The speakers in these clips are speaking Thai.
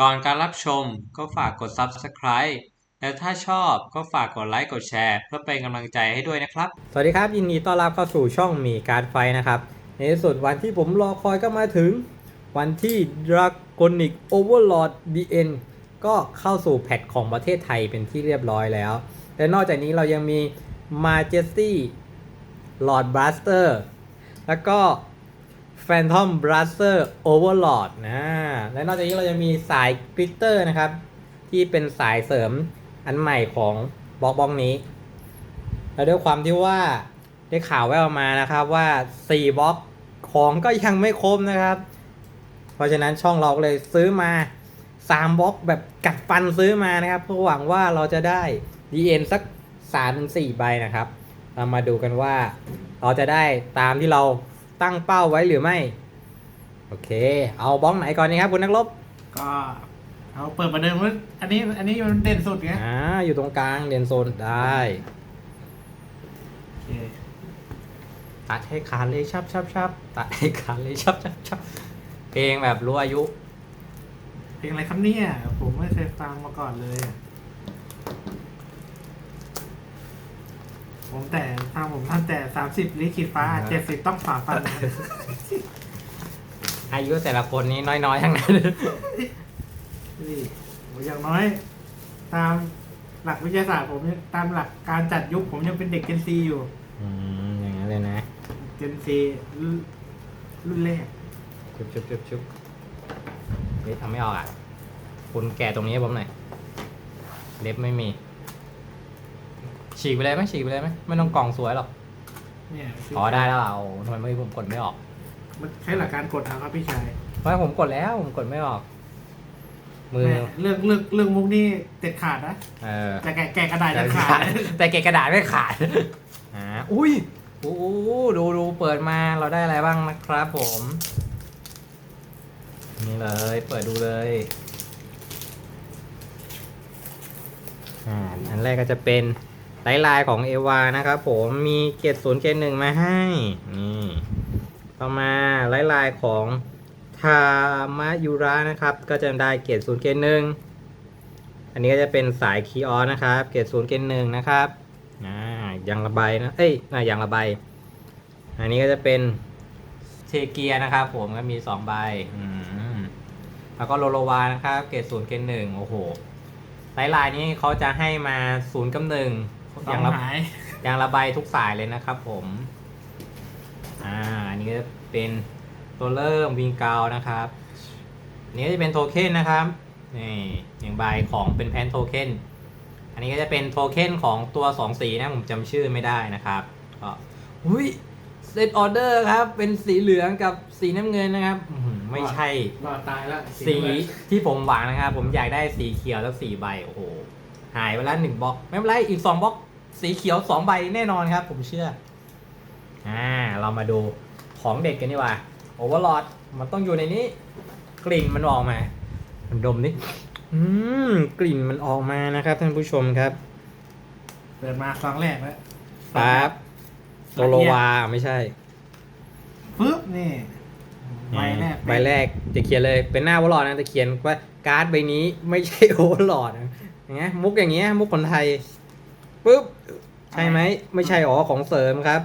ก่อนการรับชมก็ฝากกด Subscribe และถ้าชอบก็ฝากกดไลค์กดแชร์ เพื่อเป็นกำลังใจให้ด้วยนะครับ สวัสดีครับ ยินดีต้อนรับเข้าสู่ช่องมีการไฟนะครับ ในที่สุดวันที่ผมรอคอยก็มาถึง วันที่ Dragonic Overlord DN ก็เข้าสู่แพทของประเทศไทยเป็นที่เรียบร้อยแล้ว และนอกจากนี้เรายังมี Majesty Lord Blaster แล้วก็ Phantom Blaster Overlord นะและนอกจากนี้เรายังมีสาย Glitter นะครับ ที่เป็นสายเสริมอันใหม่ของบล็อกบล็อกนี้ แล้วด้วยความที่ว่าได้ข่าวแววมานะครับว่า 4บล็อกของก็ยังไม่ครบนะครับ เพราะฉะนั้นช่องเราก็เลยซื้อมา 3บล็อกแบบกัดฟันซื้อมานะครับเพื่อหวังว่าเราจะได้ DN สัก3-4ใบนะครับ เรามาดูกันว่าเราจะได้ตามที่เรา ตั้งเป้าไว้หรือไม่ โอเค เอาบล็อกไหนก่อนดีครับคุณนักรบก็เอาเปิดประเดิมว่าอันนี้อันนี้มันเด่นสุดไงอ่าอยู่ตรงกลางเรียนโซนได้โอเคตัดให้ขาดเลยชับชับชับตัดให้ขาดเลยชับชับชับเพลงแบบรู้อายุ เพลงอะไรครับเนี่ยผมไม่เคยฟังมาก่อนเลยอะ ผมแต่ทางผมตั้งแต่สามสิบลิขิตฟ้าอ่าเจ็ดสิบต้องฝ่าฟันนะอายุแต่ละคนนี้น้อยๆทั้งนั้นนี่ผมอย่างน้อย ตามหลักวิทยาศาสตร์ผมยังตามหลักการจัดยุคผมยังเป็นเด็กเจนซีอยู่ อืมอย่างนั้นเลยนะ เจนซีรุ่นแรกชุบชุบชุบชุบเฮ้ยทำไม่ออกอะ คุณแกะตรงนี้ให้ผมหน่อย เล็บไม่มี ฉีกไปเลยไหมฉีกไปเลยไหมไม่ต้องกล่องสวยหรอกเนี่ยอ๋อได้แล้วเอาทำไมไม่ผมกดไม่ออกมันใช้หลักการกดเอาครับพี่ชายเพราะผมกดแล้วผมกดไม่ออก มือแม่เรื่องเรื่องเรื่องมุกนี่เด็ดขาดนะเออแต่แกะแกะกระดาษจะขาดแต่เกะกระดาษไม่ขาดอ่าอุ้ยโอ้โหดูดูเปิดมาเราได้อะไรบ้างนะครับผม นี่เลย เปิดดูเลยอ่าอันแรกก็จะเป็นไลน์ไลน์ของเอวานะครับผมมีเกตศูนย์เกตหนึ่งมาให้นี่ต่อมาไลน์ไลน์ของทามะยูระนะครับ ก็จะได้เกตศูนย์เกตหนึ่งอันนี้ก็จะเป็นสายคีออนนะครับ เกรดศูนย์เกรดหนึ่งนะครับอ่ายางระบายนะเอ้ยน่ายางระบายอันนี้ก็จะเป็นเทเกียนะครับ ผมก็มีสองใบแล้วก็โลโลวานะครับ เกรดศูนย์เกรดหนึ่งโอ้โหลายลายนี้เขาจะให้มาศูนย์กับหนึ่ง ยาองงระหายยางระบายทุกสายเลยนะครับผม อ่าอันนี้ก็จะเป็นตัวเริ่มวิงกาวนะครับอันนี้ก็จะเป็นโทเค็นนะครับนี่อย่างใบของเป็นแพนโทเค็นอันนี้ก็จะเป็นโทเค็นของตัวสองสีนะผมจำชื่อไม่ได้นะครับก็อุ้ยเซตออเดอร์ครับ เป็นสีเหลืองกับสีน้ำเงินนะครับอื้อหือไม่ใช่ รอดตายแล้วสีที่ผมหวังนะครับ ผมอยากได้สีเขียวแล้วสี่ใบโอ้โห หายไปแล้วหนึ่งบล็อก ไม่เป็นไรอีกสองบล็อก สีเขียวสองใบแน่นอนครับ ผมเชื่อ อ่า เรามาดูของเด็กกันดีกว่าโอเวอร์ลอดมันต้องอยู่ในนี้ กลิ่นมันออกมา มันดมนี่อืมกลิ่นมันออกมานะครับท่านผู้ชมครับเปิดมาครั้งแรกแล้วปั๊บโตโลวาไม่ใช่ปึ๊บนี่ใบแรกใบแรกจะเขียนเลยเป็นหน้าโอเวอร์ลอดนะจะเขียนว่าการ์ดใบนี้ไม่ใช่โอเวอร์ลอดนะอย่าง เงี้ยมุกอย่างเงี้ยมุกคนไทยปุ๊บใช่ไหมไม่ใช่อ๋อของเสริมครับ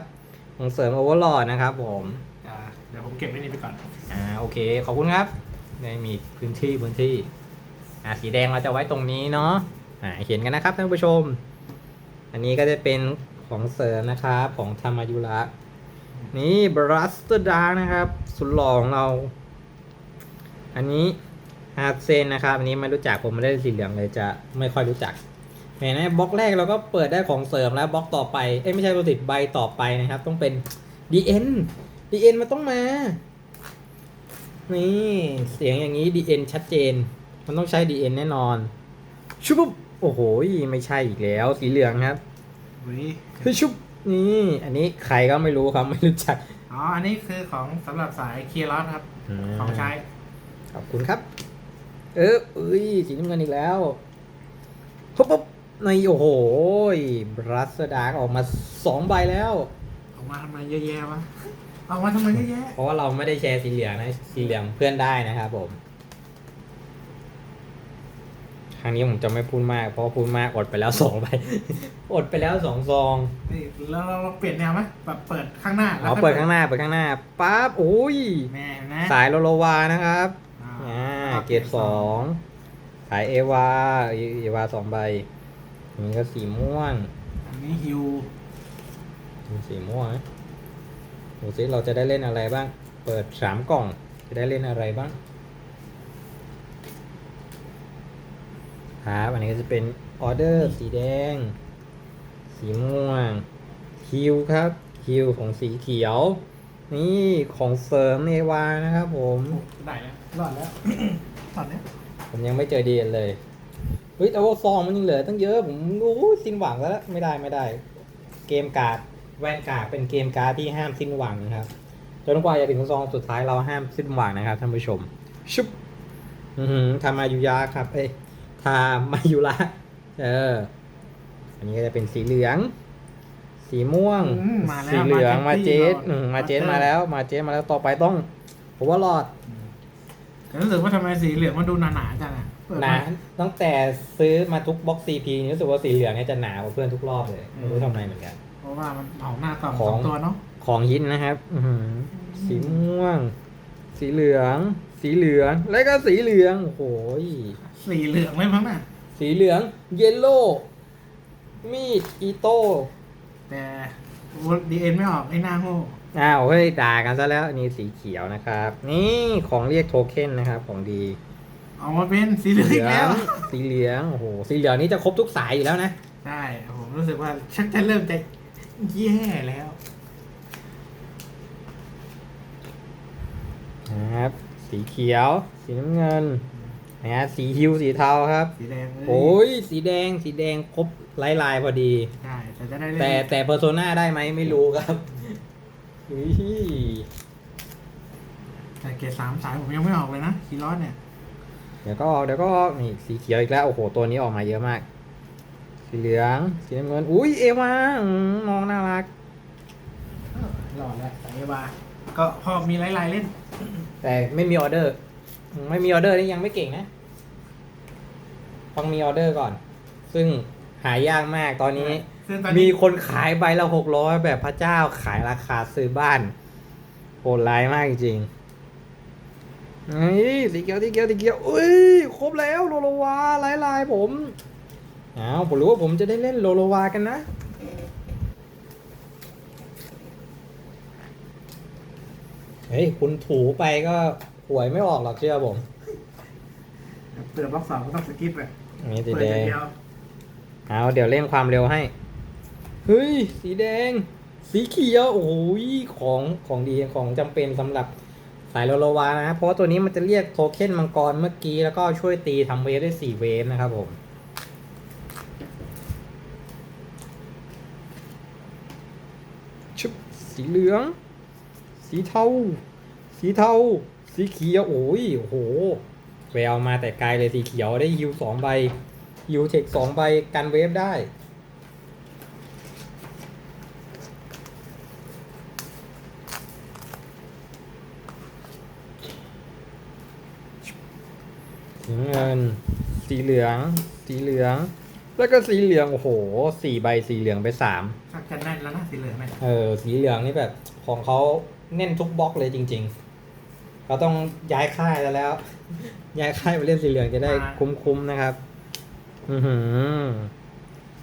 ของเสริมโอเวอร์ลอดนะครับ ผมอ่าเดี๋ยวผมเก็บไว้นี่ไปก่อนอ่าโอเคขอบคุณครับได้มีพื้นที่พื้นที่อ่าสีแดงเราจะไว้ตรงนี้เนาะอ่าเห็นกันนะครับท่านผู้ชม อันนี้ก็จะเป็นของเสริมนะครับของธรรมายุระนี่บรัสเตอร์ดาร์นะครับ สุดหล่อของเรา อันนี้ ฮาร์ดเซนนะครับอันนี้ไม่รู้จักผมไม่ได้สีเหลืองเลยจะไม่ค่อยรู้จักเห็นไหมบล็อกแรกเราก็เปิดได้ของเสริมแล้วบล็อกต่อไปเอ้ยไม่ใช่โปรติดใบต่อไปนะครับ ต้องเป็น DN DN มันต้องมา นี่เสียงอย่างนี้ DN ชัดเจน มันต้องใช้ DN แน่นอนชุบปุ๊บโอ้โหไม่ใช่อีกแล้ว สีเหลืองครับอุ้ยเฮ้ยชุบนี่อันนี้ใครก็ไม่รู้ครับไม่รู้จักอ๋ออันนี้คือของสำหรับสายเคียร์ลอสครับ ของใช้ขอบคุณครับ เออเอ้ยสีน้ำเงินอีกแล้วปุ๊บปุ๊บในโอ้โหบรัสดาร์กออกมาสองใบแล้ว ออกมาทำไมเยอะแยะวะออกมาทำไมเยอะแยะ เพราะว่าเราไม่ได้แชร์สีเหลืองนะสีเหลืองเพื่อนได้นะครับผมรั้งนี้ผมจะไม่พูดมาก เพราะพูดมากอดไปแล้วสองใบ อดไปแล้วสองซองนี่แล้วเราเปลี่ยนแนวไหมแบบเปิดข้างหน้าแล้วเอาค่อยเปิดข้างหน้าเปิดข้างหน้าปั๊บโอ้ยแม่นะสายโลโลวานะครับอ่าอ่า เกรดสองสายเอวาเอเอวาสองใบอันนี้ก็สีม่วงอันนี้ฮิวสีม่วงนะดูซิเราจะได้เล่นอะไรบ้าง เปิดสามกล่อง จะได้เล่นอะไรบ้างครับอันนี้ก็จะเป็นออเดอร์สีแดง สีม่วงคิวครับคิวของสีเขียว นี่ของเสริมเอวานะครับผม ได้แล้วรอดแล้ว ตอนเนี้ยผมยังไม่เจอดีเลย เฮ้ยแต่ว่าซองมันยังเหลือตั้งเยอะ ผมโอ้ยสิ้นหวังแล้ว ไม่ได้ไม่ได้ เกมการ์ดแวนการ์ดเป็นเกมการ์ดที่ห้ามสิ้นหวังนะครับ จนกว่าจะถึงซองสุดท้ายเราห้ามสิ้นหวังนะครับท่านผู้ชม ชุบอือหือทามายุยาครับเอ้ยทามายุระเออ อันนี้ก็จะเป็นสีเหลือง สีม่วง อืมมาแล้วสีเหลืองมาเจสต็อืมที่มาเจสมาแล้ว มาเจสมาแล้วต่อไปต้องผมว่ารอด แต่รู้สึกว่าทำไมสีเหลืองมันดูหนาๆจังอะเปิดหมา นาตั้งแต่ซื้อมาทุกบ็อกซีพีนี่รู้สึกว่าสีเหลืองเนี่ยจะหนากว่าเพื่อนทุกรอบเลยไม่รู้ทำไมเหมือนกัน เพราะว่ามันเผาหน้ากล่องขสอองงตัวเนาะของฮิตนะครับอื้อหือสีม่วง สีเหลือง สีเหลือง แล้วก็สีเหลือง โอ้โหยสีเหลืองเลยมั้งน่ะ สีเหลือง เยลโล่มีดอีโต้แต่ดีเอ็นไม่ออกไอ้หน้าโง่ อ้าวเฮ้ยด่ากันซะแล้วนี่สีเขียวนะครับ นี่ของเรียกโทเค็นนะครับ ของดีออกมาเป็นสีเหลืองอีกแล้ว สีเหลืองโอ้โหสีเหลืองนี่จะครบทุกสายอยู่แล้วนะใช่ผมรู้สึกว่าชักจะเริ่มจะแย่แล้วนะครับ สีเขียว สีน้ำเงินนะฮะสีฮิวสีเทาครับ สีแดงเลยโอ้ยสีแดงสีแดงครบลายลายๆพอดีใช่แต่จะได้เล่นแต่แต่เพอร์โซนาได้ไหมไม่รู้ครับ อุ้ยแต่เกรดสามสายผมยังไม่ออกเลยนะคีรอสเนี่ย เดี๋ยวก็ออกเดี๋ยวก็ออกนี่สีเขียวอีกแล้วโอ้โหตัวนี้ออกมาเยอะมาก สีเหลืองสีน้ำเงินอุ้ยเอวาอืมน้องน่ารัก หล่อแล้วสายเอวาก็พอมีหลายๆเล่น แต่ไม่มีออเดอร์ ไม่มีออเดอร์นี่ยังไม่เก่งนะ ต้องมีออเดอร์ก่อน ซึ่งหายากมากตอนนี้ ซึ่งตอนมีนี้คนขายใบละหกร้อยแบบพระเจ้าขายราคาซื้อบ้านโหดร้ายมากจริงๆนี่สีเขียวสีเขียวสีเขียวอุ้ยครบแล้วโลโลวาลายลายๆผม อ้าวผมรู้ว่าผมจะได้เล่นโลโลวากันนะ เฮ้ย คุณถูไปก็หวยไม่ออกหรอกเชื่อผมเปิดบล็อกสองก็ต้องสกิปเลยอันนี้สีเปิดแดอย่างงเดียวเอาเดี๋ยวเร่งความเร็วให้ เฮ้ย สีแดง สีเขียวโอ้ยของของดีของจำเป็นสำหรับสายโลโลวานะ เพราะว่าตัวนี้มันจะเรียกโทเค็นมังกรเมื่อกี้แล้วก็ช่วยตีทำเวฟได้สี่เวฟนะครับผมชุบสีเหลือง สีเทา สีเทา สีเขียวโอ้ยโอ้โหแววมาแต่ไกลเลยสีเขียวได้ฮิวสองใบฮิวเทคสองใบกันเวฟได้ สี เงิน สีเหลือง สีเหลือง แล้วก็สีเหลือง โอ้โห สี่ใบสีเหลืองไปสาม ชักจะแน่นแล้วนะสีเหลืองเนี่ยเออ สีเหลืองนี่แบบของเขาแน่นทุกบล็อกเลยจริงๆเขาต้องย้ายค่ายแล้วแล้ว ย้ายค่ายไปเล่นสีเหลืองจะได้คุ้มๆนะครับ อือหือ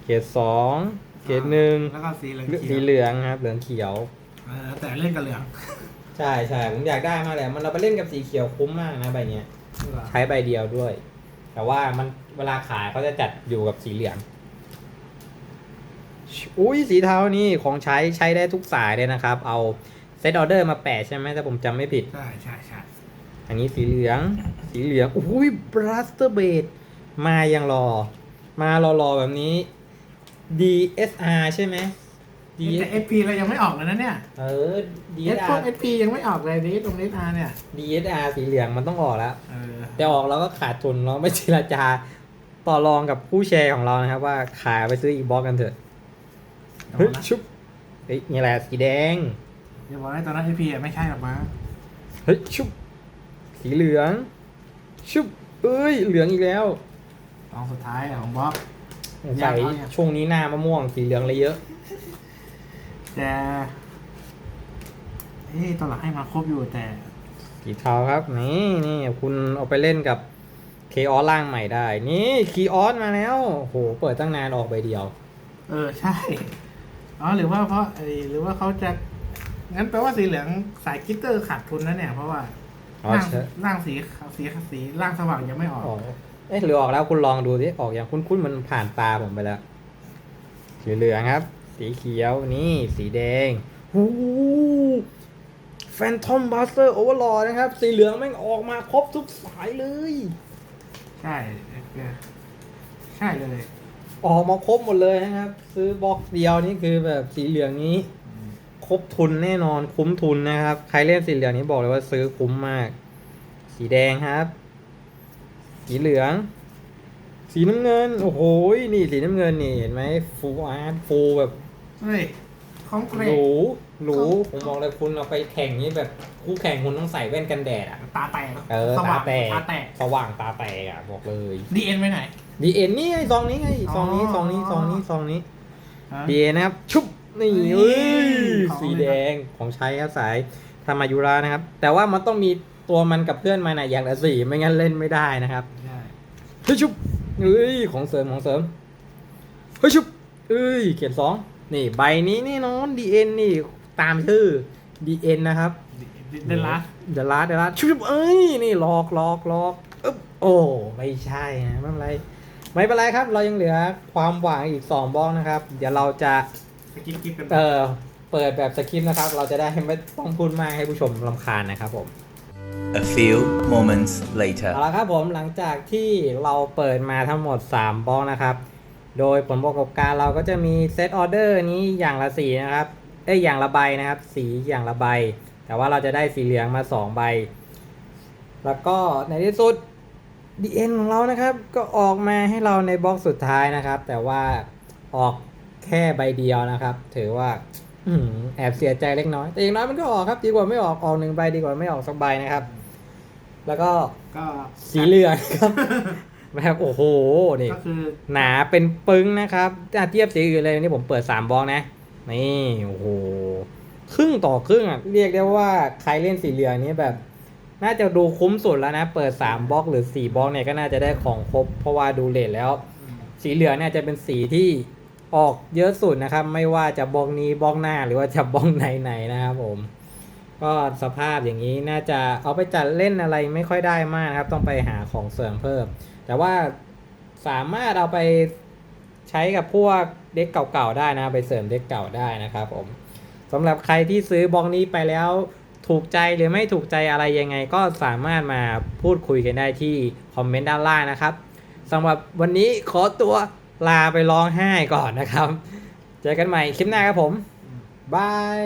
เกรดสอง เกรดหนึ่งแล้วก็สีเหลืองสีเขียวเหลืองครับ เหลืองเขียว เออแต่เล่นกับเหลือง ใช่ใช่ผมอยากได้มากเลยมันเราไปเล่นกับสีเขียวคุ้มมากนะใบเนี้ย ใช้ใบเดียวด้วย แต่ว่ามันเวลาขายเขาจะจัดอยู่กับสีเหลือง อุ้ยสีเทานี่ของใช้ใช้ได้ทุกสายเลยนะครับ เอาเซตออเดอร์มาแปะใช่ไหมถ้าผมจำไม่ผิด ใช่ใช่ใช่อันนี้สีเหลือง สีเหลือง อุ้ยบลัสเตอร์เบดมายังรอ มารอรอๆแบบนี้ DSR ใช่ไหม D แต่เอพีเรายังไม่ออกเลยนะเนี่ยเออเอสพวก DSR เอพียังไม่ออกเลยนี่ตรงนี้อาเนี่ย DSR สีเหลืองมันต้องออกแล้วเออแต่ออกเราก็ขาดทุนเราไม่เจรจาต่อรองกับผู้แชร์ของเรานะครับ ว่าขายไปซื้ออีกบล็อกกันเถอะเอาเฮ้ยละชุบเฮ้ยนี่แหละสีแดงอย่าบอกให้ตอนนั้นเอพีไม่ใช่หรอกมั้งเฮ้ยชุบสีเหลือง ชุบเอ้ยเหลืองอีกแล้วซองสุดท้ายของบล็อกใส่อยากเอาอยากช่วงนี้หน้ามะม่วงสีเหลืองเลยเยอะ แต่เอ้ตัวหลักให้มาครบอยู่แต่สีเทาครับ นี่นี่คุณเอาไปเล่นกับเคออสล่างใหม่ได้ นี่คีออสมาแล้วโอ้โหเปิดตั้งนานออกใบเดียว เออใช่อ๋อหรือว่าเพราะไอ้หรือว่าเขาจะงั้นแปลว่าสีเหลืองสายกิตเตอร์ขาดทุนนะเนี่ยเพราะว่าอ๋อร่างใช่ ร่างสีสีสีร่างสว่างยังไม่ออก ออกเอ๊ะหรือออกแล้วคุณลองดูสิออกอย่างคุ้นๆมันผ่านตาผมไปแล้วสีเหลืองครับ สีเขียวนี่ สีแดงหูแฟนทอมบัสเตอร์โอเวอร์ลอนะครับ สีเหลืองแม่งออกมาครบทุกสายเลย ใช่เออใช่เลย ออกมาครบหมดเลยนะครับ ซื้อบล็อกเดียวนี่คือแบบสีเหลืองนี้ ครบทุนแน่นอนคุ้มทุนนะครับ ใครเล่นสีเหลืองนี้บอกเลยว่าซื้อคุ้มมาก สีแดงครับ สีเหลือง สีน้ำเงิน โอ้โหนี่สีน้ำเงินนี่เห็นไหมฟูอาร์ตฟูแบบ เฮ้ยของเกรหดรูหรูของผมบอกเลยคุณเอาไปแข่งนี่แบบคู่แข่งคุณต้องใส่แว่นกันแดดอะ ตาแตกเออสตาว่างแตก ตาแตกสว่างตาแตกอะบอกเลยดีเอ็นไปไหน ดีเอ็นนี่ไงซองนี้ไงซองนี้อ๋อซองนี้ซองนี้ซองนี้ฮะดีนะครับ ชุบนี่เฮ้ยเอ้ยของ สีแดงของใช้ครับสายทามายุระนะครับ แต่ว่ามันต้องมีตัวมันกับเพื่อนมันนะอย่างละสีไม่งั้นเล่นไม่ได้นะครับ ใช่เฮ้ยชุบเอ้ยของเสริมของเสริมเฮ้ยชุบเอ้ยเขียนสอง นี่ใบนี้แน่นอนดีเอ็นนี่ตามชื่อดีเอ็นนะครับเดนลัสเดลัสเดลัสชุบเอ้ยนี่ลอกลอกลอกอึ๊บโอ้ไม่ใช่นะไม่เป็นไรไม่เป็นไรครับเรายังเหลือความหวังอีกสองบล็อกนะครับ เดี๋ยวเราจะสกิปกิปกันเออเปิดแบบสคริปต์นะครับ เราจะได้ไม่ต้องพูดมากให้ผู้ชมลำคาญนะครับผม A few moments later. เอาละครับผมหลังจากที่เราเปิดมาทั้งหมด 3บล็อกนะครับ โดยผลประกอบการเราก็จะมีเซตออเดอร์นี้อย่างละสีนะครับ เอ้ยอย่างละใบนะครับ สีอย่างละใบ แต่ว่าเราจะได้สีเหลืองมา 2 ใบ แล้วก็ในที่สุด DN ของเรานะครับ ก็ออกมาให้เราในบล็อกสุดท้ายนะครับ แต่ว่าออกแค่ใบเดียวนะครับ ถือว่าอืมแอบเสียใจเล็กน้อย แต่อย่างน้อยมันก็ออกครับ ดีกว่าไม่ออกออกหนึ่งใบดีกว่าไม่ออกสักใบนะครับ แล้วก็ก็สีเหลืองครับ แบบโอ้โหนี่ก็คือหนาเป็นปึ้งนะครับถ้าเทียบสีอื่นเลยนี่ผมเปิด3บล็อกนะนี่โอ้โหครึ่งต่อครึ่งอะเรียกได้ว่าใครเล่นสีเหลืองนี้แบบ น่าจะดูคุ้มสุดแล้วนะ เปิด3บล็อกหรือ4บล็อกเนี่ยก็น่าจะได้ของครบ เพราะว่าดูเลทแล้ว สีเหลืองเนี่ยจะเป็นสีที่ออกเยอะสุดนะครับ ไม่ว่าจะบล็อกนี้บล็อกหน้าหรือว่าจะบล็อกไหนๆนะครับผม ก็สภาพอย่างนี้น่าจะเอาไปจัดเล่นอะไรไม่ค่อยได้มากนะครับ ต้องไปหาของเสริมเพิ่ม แต่ว่าสามารถเอาไปใช้กับพวกเด็กเก่าๆได้นะ ไปเสริมเด็กเก่าได้นะครับผมสำหรับใครที่ซื้อบล็อกนี้ไปแล้วถูกใจหรือไม่ถูกใจอะไรยังไง ก็สามารถมาพูดคุยกันได้ที่คอมเมนต์ด้านล่างนะครับสำหรับวันนี้ขอตัวลาไปร้องไห้ก่อนนะครับ เจอกันใหม่คลิปหน้าครับผมบาย